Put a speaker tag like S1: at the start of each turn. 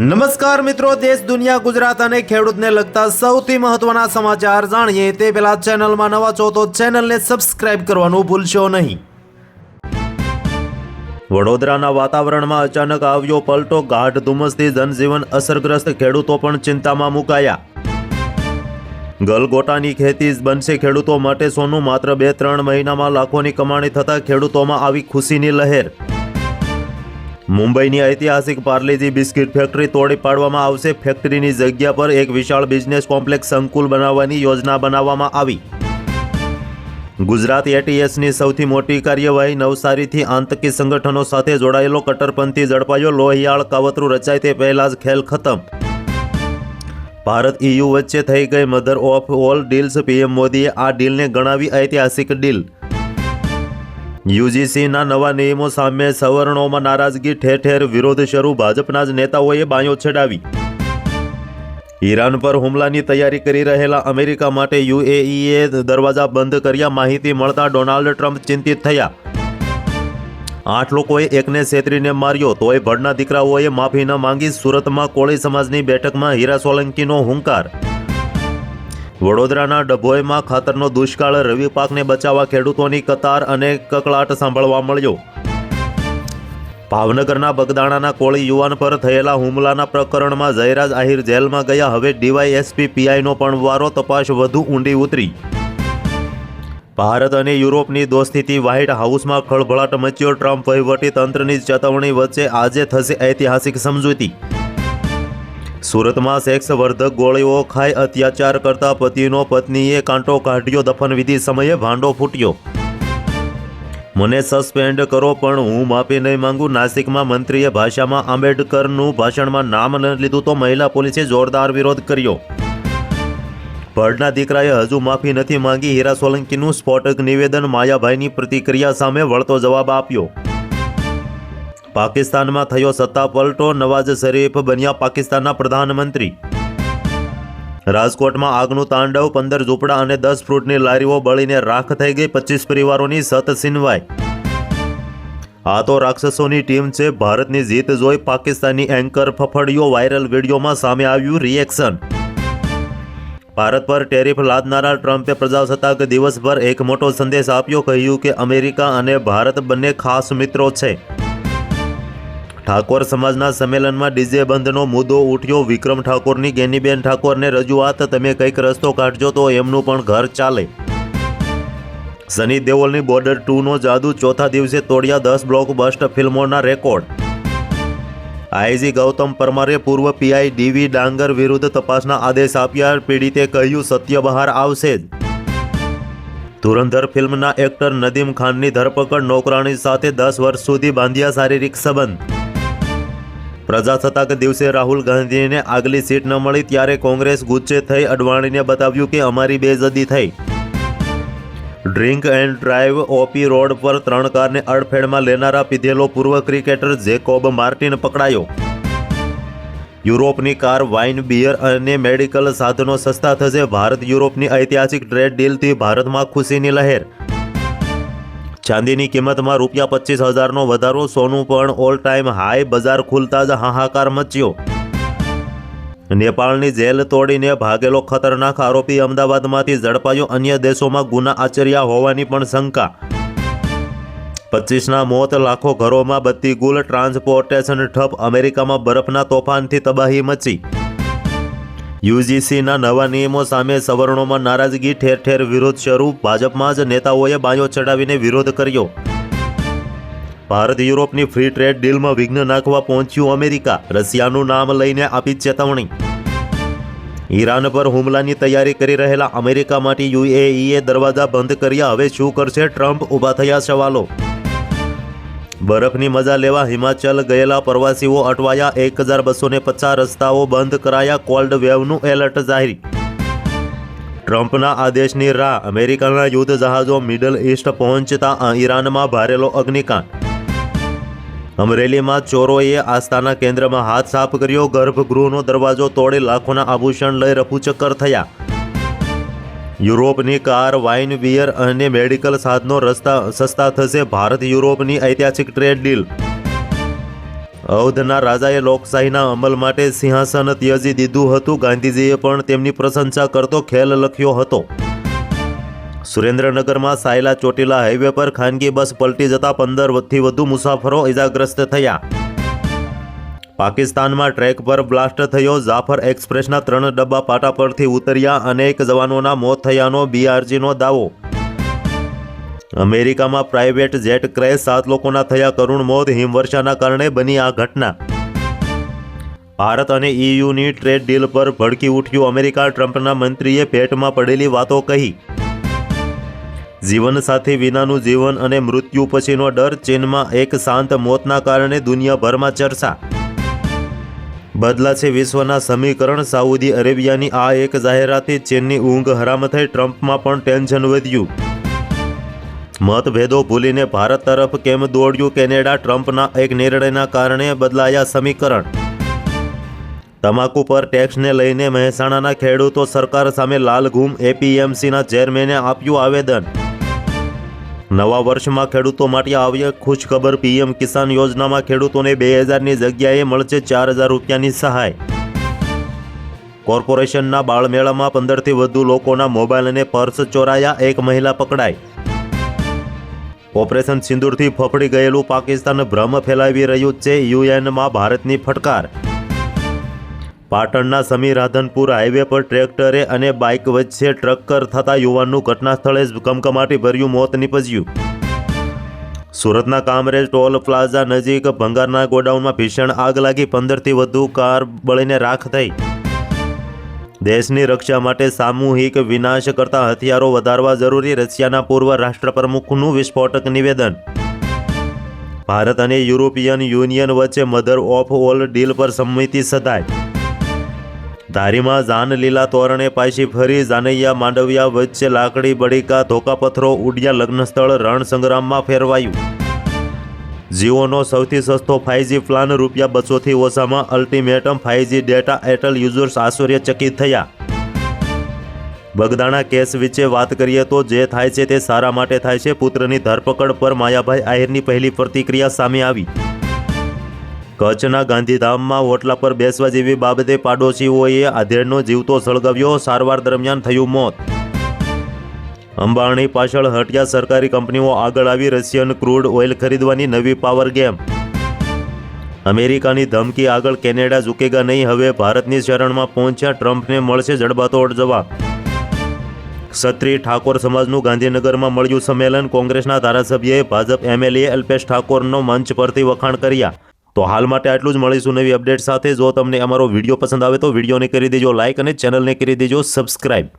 S1: નમસ્કાર મિત્રો, દેશ, દુનિયા, ગુજરાત અને ખેડૂતને લગતા સૌથી મહત્વના સમાચાર જાણીએ તે પહેલા ચેનલમાં નવા છો તો ચેનલને સબસ્ક્રાઇબ કરવાનું ભૂલશો નહીં. વડોદરાના વાતાવરણમાં અચાનક આવ્યો પલટો, ગાઢ ધુમ્મસથી જનજીવન અસરગ્રસ્ત ખેડૂતો પણ ચિંતામાં મુકાયા. ગલગોટાની ખેતી બનશે ખેડૂતો માટે સોનું માત્ર બે ત્રણ મહિનામાં લાખોની કમાણી થતાં ખેડૂતોમાં આવી ખુશીની લહેર. મુંબઈની ઐતિહાસિક પાર્લેજી બિસ્કિટ ફેક્ટરી તોડી પાડવામાં આવશે. ફેક્ટરીની જગ્યા પર એક વિશાળ બિઝનેસ કોમ્પ્લેક્સ સંકુલ બનાવવાની યોજના બનાવવામાં આવી. ગુજરાત એટીએસની સૌથી મોટી કાર્યવાહી નવસારીથી આતંકી સંગઠનો સાથે જોડાયેલો કટ્ટરપંથી ઝડપાયો લોહિયાળ કાવતરું રચાય તે પહેલા જ ખેલ ખતમ. ભારત EU વચ્ચે થઈ ગઈ mother of all deals PM મોદીએ આ ડીલને ગણાવી ઐતિહાસિક ડીલ યુજીસીના નવા નિયમો સામે સવર્ણોમાં નારાજગી ઠેર ઠેર વિરોધ શરૂ. ભાજપના જ નેતાઓએ બાંયો છડાવી. ઈરાન પર હુમલાની તૈયારી કરી રહેલા અમેરિકા માટે યુએઈએ દરવાજા બંધ કર્યા. માહિતી મળતા ડોનાલ્ડ ટ્રમ્પ ચિંતિત થયા. આઠ લોકોએ એકને છેતરીને માર્યો. તોય ભડના દીકરાઓએ માફી ન માંગી. સુરતમાં કોળી સમાજની બેઠકમાં હીરા સોલંકીનો હુંકાર. વડોદરાના ડભોઈમાં ખાતરનો દુષ્કાળ, રવિ પાકને બચાવવા ખેડૂતોની કતાર અને કકળાટ સાંભળવા મળ્યો. ભાવનગરના બગદાણાના કોળી યુવાન પર થયેલા હુમલાના પ્રકરણમાં જયરાજ આહિર જેલમાં ગયા. હવે ડીવાયએસપી પીઆઈનો પણ વારો તપાસ વધુ ઊંડી ઉતરી. ભારત અને યુરોપની દોસ્તીથી વ્હાઇટ હાઉસમાં ખળભળાટ મચ્યો. ટ્રમ્પ વહીવટી તંત્રની ચેતવણી વચ્ચે આજે થશે ઐતિહાસિક સમજૂતી. સુરતમાં સેક્સ વર્ધક ગોળીઓ ખાઈ અત્યાચાર કરતા પતિનો પત્નીએ કાંટો કાઢ્યો, દફનવિધિ સમયે ભાંડો ફૂટ્યો. મને સસ્પેન્ડ કરો, પણ હું માફી નહીં માંગુ. નાસિકમાં મંત્રીએ ભાષામાં આંબેડકરનું ભાષણમાં નામ ન લીધું તો મહિલા પોલીસે જોરદાર વિરોધ કર્યો. ભડના દીકરાએ હજુ માફી નથી માંગી. હીરા સોલંકીનું સ્ફોટક નિવેદન માયાભાઈની પ્રતિક્રિયા સામે વળતો જવાબ આપ્યો. પાકિસ્તાનમાં થયો સત્તા પલટો, નવાઝ શરીફ બન્યા પાકિસ્તાનના પ્રધાનમંત્રી. રાજકોટમાં આગનું તાંડવ, પંદર ઝૂંપડા અને દસ ફ્રૂટની લારીઓ બળીને રાખ થઈ ગઈ, પચીસ પરિવારોની સત સિનવાઈ આ તો રાક્ષસોની ટીમ છે, ભારતની જીત જોઈ પાકિસ્તાની એન્કર ફફડિયો વાયરલ વિડીયોમાં સામે આવ્યું રિએક્શન. ભારત પર ટેરિફ લાદનારા ટ્રમ્પે પ્રજાસત્તાક દિવસ પર એક મોટો સંદેશ આપ્યો, કહ્યું કે અમેરિકા અને ભારત બંને ખાસ મિત્રો છે. ઠાકોર સમાજના સંમેલનમાં ડીજે બંધનો મુદ્દો ઉઠ્યો. વિક્રમ ઠાકોરની ગેનીબેન ઠાકોરને રજૂઆત, તમે કંઈક રસ્તો કાઢજો તો એમનું પણ ઘર ચાલે. સની દેઓલની બોર્ડર ટુનો જાદુ ચોથા દિવસે તોડ્યા દસ બ્લોક બસ્ટ ફિલ્મોના રેકોર્ડ. આઈજી ગૌતમ પરમારે પૂર્વ પીઆઈ ડીવી ડાંગર વિરુદ્ધ તપાસના આદેશ આપ્યા. પીડિતે કહ્યું, સત્ય બહાર આવશે જ. ધુરંધર ફિલ્મના એક્ટર નદીમ ખાનની ધરપકડ, નોકરાણી સાથે દસ વર્ષ સુધી બાંધ્યા શારીરિક સંબંધ. પ્રજાસત્તાક દિવસે રાહુલ ગાંધીને આગલી સીટ ન મળી ત્યારે કોંગ્રેસ ગુચ્છે થઈ અડવાણીને બતાવ્યું કે અમારી બેઝદી થઈ. Drink and drive OP road પર ત્રણ કારને અડફેડમાં લેનારા પીધેલો પૂર્વ ક્રિકેટર જેકોબ માર્ટિન પકડાયો. યુરોપની કાર, વાઇન, બિયર અને મેડિકલ સાધનો સસ્તા થશે. ભારત યુરોપની ઐતિહાસિક ટ્રેડ ડીલથી ભારતમાં ખુશીની લહેર ચાંદીની કિંમતમાં રૂપિયા પચીસ હજારનો વધારો, સોનું પણ ઓલ ટાઈમ હાઈ બજાર ખુલતા જ હાહાકાર મચ્યો. નેપાળની જેલ તોડીને ભાગેલો ખતરનાક આરોપી અમદાવાદમાંથી ઝડપાયો અન્ય દેશોમાં ગુના આચર્યા હોવાની પણ શંકા. પચીસના મોત લાખો ઘરોમાં બત્તી ગુલ, ટ્રાન્સપોર્ટેશન ઠપ, અમેરિકામાં બરફના તોફાનથી તબાહી મચી. યુજીસીના નવા નિયમો સામે સવર્ણોમાં નારાજગી ઠેર ઠેર વિરોધ શરૂ. ભાજપમાં જ નેતાઓએ બાયો ચડાવીને વિરોધ કર્યો. ભારત યુરોપની ફ્રી ટ્રેડ ડીલમાં વિઘ્ન નાખવા પહોંચ્યું અમેરિકા. રશિયાનું નામ લઈને આપી ચેતવણી. ઈરાન પર હુમલાની તૈયારી કરી રહેલા અમેરિકા માટે યુએઈએ દરવાજા બંધ કર્યા. હવે શું કરશે ટ્રમ્પ? ઊભા થયા સવાલો. બરફની મજા લેવા હિમાચલ ગયેલા પ્રવાસીઓ અટવાયા એક હજાર બસો ને પચાસ રસ્તાઓ બંધ કરાયા કોલ્ડ વેવનું એલર્ટ જાહેર. ટ્રમ્પના આદેશની રાહ અમેરિકાના યુદ્ધ જહાજો મિડલ ઈસ્ટ પહોંચતા ઈરાનમાં ભારેલો અગ્નિકાંડ. અમરેલીમાં ચોરોએ આસ્થાના કેન્દ્રમાં હાથ સાફ કર્યો, ગર્ભગૃહનો દરવાજો તોડી લાખોના આભૂષણ લઈ રફુચક્કર થયા. યુરોપની કાર, વાઇન, બિયર અને મેડિકલ સાધનો રસ્તા સસ્તા થશે. ભારત યુરોપની ઐતિહાસિક ટ્રેડ ડીલ. અવધના રાજાએ લોકશાહીના અમલ માટે સિંહાસન ત્યજી દીધું હતું. ગાંધીજીએ પણ તેમની પ્રશંસા કરતો ખેલ લખ્યો હતો. સુરેન્દ્રનગરમાં સાયલા ચોટીલા હાઈવે પર ખાનગી બસ પલટી જતા પંદરથી વધુ મુસાફરો ઇજાગ્રસ્ત થયા. પાકિસ્તાનમાં ટ્રેક પર બ્લાસ્ટ થયો. જાફર એક્સપ્રેસના ત્રણ ડબ્બા પાટા પરથી ઉતર્યા અનેક જવાનોના મોત થયાનો બીઆરજીનો દાવો. અમેરિકામાં પ્રાઇવેટ જેટ ક્રેશ સાત લોકોના થયા. કરુણ મોત હિમવર્ષાના કારણે બની આ ઘટના. ભારત અને ઈયુની ટ્રેડ ડીલ પર ભડકી ઉઠ્યું અમેરિકા. ટ્રમ્પના મંત્રીએ પેટમાં પડેલી વાતો કહી. જીવનસાથી વિનાનું જીવન અને મૃત્યુ પછીનો ડર. ચીનમાં એક શાંત મોતના કારણે દુનિયાભરમાં ચર્ચા. બદલાશે વિશ્વના સમીકરણ. સાઉદી અરેબિયાની આ એક જાહેરાતથી ચીનની ઊંઘ હરામ થઈ ટ્રમ્પમાં પણ ટેન્શન વધ્યું. મતભેદો ભૂલીને ભારત તરફ કેમ દોડ્યું? કેનેડા ટ્રમ્પના એક નિર્ણયના કારણે બદલાયા સમીકરણ. તમાકુ પર ટેક્સને લઈને મહેસાણાના ખેડૂતો સરકાર સામે લાલઘૂમ. એપીએમસીના ચેરમેને આપ્યું આવેદન. નવા વર્ષમાં ખેડૂતો માટે આવી ખુશખબર પીએમ કિસાન યોજનામાં ખેડૂતોને બે હજારની જગ્યાએ મળશે ચાર હજાર રૂપિયાની સહાય. કોર્પોરેશનના બાળમેળામાં પંદરથી વધુ લોકોના મોબાઈલ અને પર્સ ચોરાયા, એક મહિલા પકડાઈ. ઓપરેશન સિંદૂરથી ફફડી ગયેલું પાકિસ્તાન ભ્રમ ફેલાવી રહ્યું છે યુએનમાં ભારતની ફટકાર. પાટણના સમી રાધનપુર હાઈવે પર ટ્રેક્ટરે અને બાઇક વચ્ચે ટ્રક્કર થતા યુવાનનું ઘટના સ્થળે જ કમકમાટી ભર્યું મોત નીપજ્યું. સુરતના કામરેજ ટોલ પ્લાઝા નજીક ભંગારના ગોડાઉનમાં ભીષણ આગ લાગી પંદરથી વધુ કાર બળીને રાખ થઈ. દેશની રક્ષા માટે સામૂહિક વિનાશ કરતા હથિયારો વધારવા જરૂરી રશિયાના પૂર્વ રાષ્ટ્રપ્રમુખનું વિસ્ફોટક નિવેદન. ભારત અને યુરોપિયન યુનિયન વચ્ચે મધર ઓફ ઓલ ડીલ પર સંમતિ સધાય ધારીમાં જાનલીલા તોરણે પાછી ફરી જાનૈયા માંડવિયા વચ્ચે લાકડી, બળીકા ધોકાપથરો ઉડ્યા લગ્ન સ્થળ રણ સંગ્રામમાં ફેરવાયું. જીઓનો સૌથી સસ્તો ફાઇવજી પ્લાન રૂપિયા બસોથી ઓછામાં ultimatum five G data Airtel users આશ્ચર્યચકિત થયા. બગદાણા કેસ વિશે વાત કરીએ તો જે થાય છે તે સારા માટે થાય છે. પુત્રની ધરપકડ પર માયાભાઈ આહિરની પહેલી પ્રતિક્રિયા સામે આવી. કચ્છના ગાંધીધામમાં હોટલા પર બેસવા જેવી બાબતે પાડોશીઓએ આધેડનો જીવતો સળગાવ્યો. સારવાર દરમિયાન થયું મોત. અંબાણી પાછળ હટ્યા સરકારી કંપનીઓ આગળ આવી રશિયન ક્રૂડ ઓઇલ ખરીદવાની નવી પાવર ગેમ. અમેરિકાની ધમકી આગળ કેનેડા ઝૂકેગા નહીં, હવે ભારતની શરણમાં પહોંચ્યા ટ્રમ્પને મળશે જડબાતોડ જવાબ. ક્ષત્રિય ઠાકોર સમાજનું ગાંધીનગરમાં મળ્યું સંમેલન, કોંગ્રેસના ધારાસભ્યએ ભાજપ એમએલએ અલ્પેશ ઠાકોરનો મંચ પરથી વખાણ કર્યા. તો હાલ માટે આટલું જ. મળીશું નવી અપડેટ સાથે. જો તમને અમારો વીડિયો પસંદ આવે તો વિડીયોને કરી દેજો લાઇક અને ચેનલને કરી દેજો સબસ્ક્રાઇબ.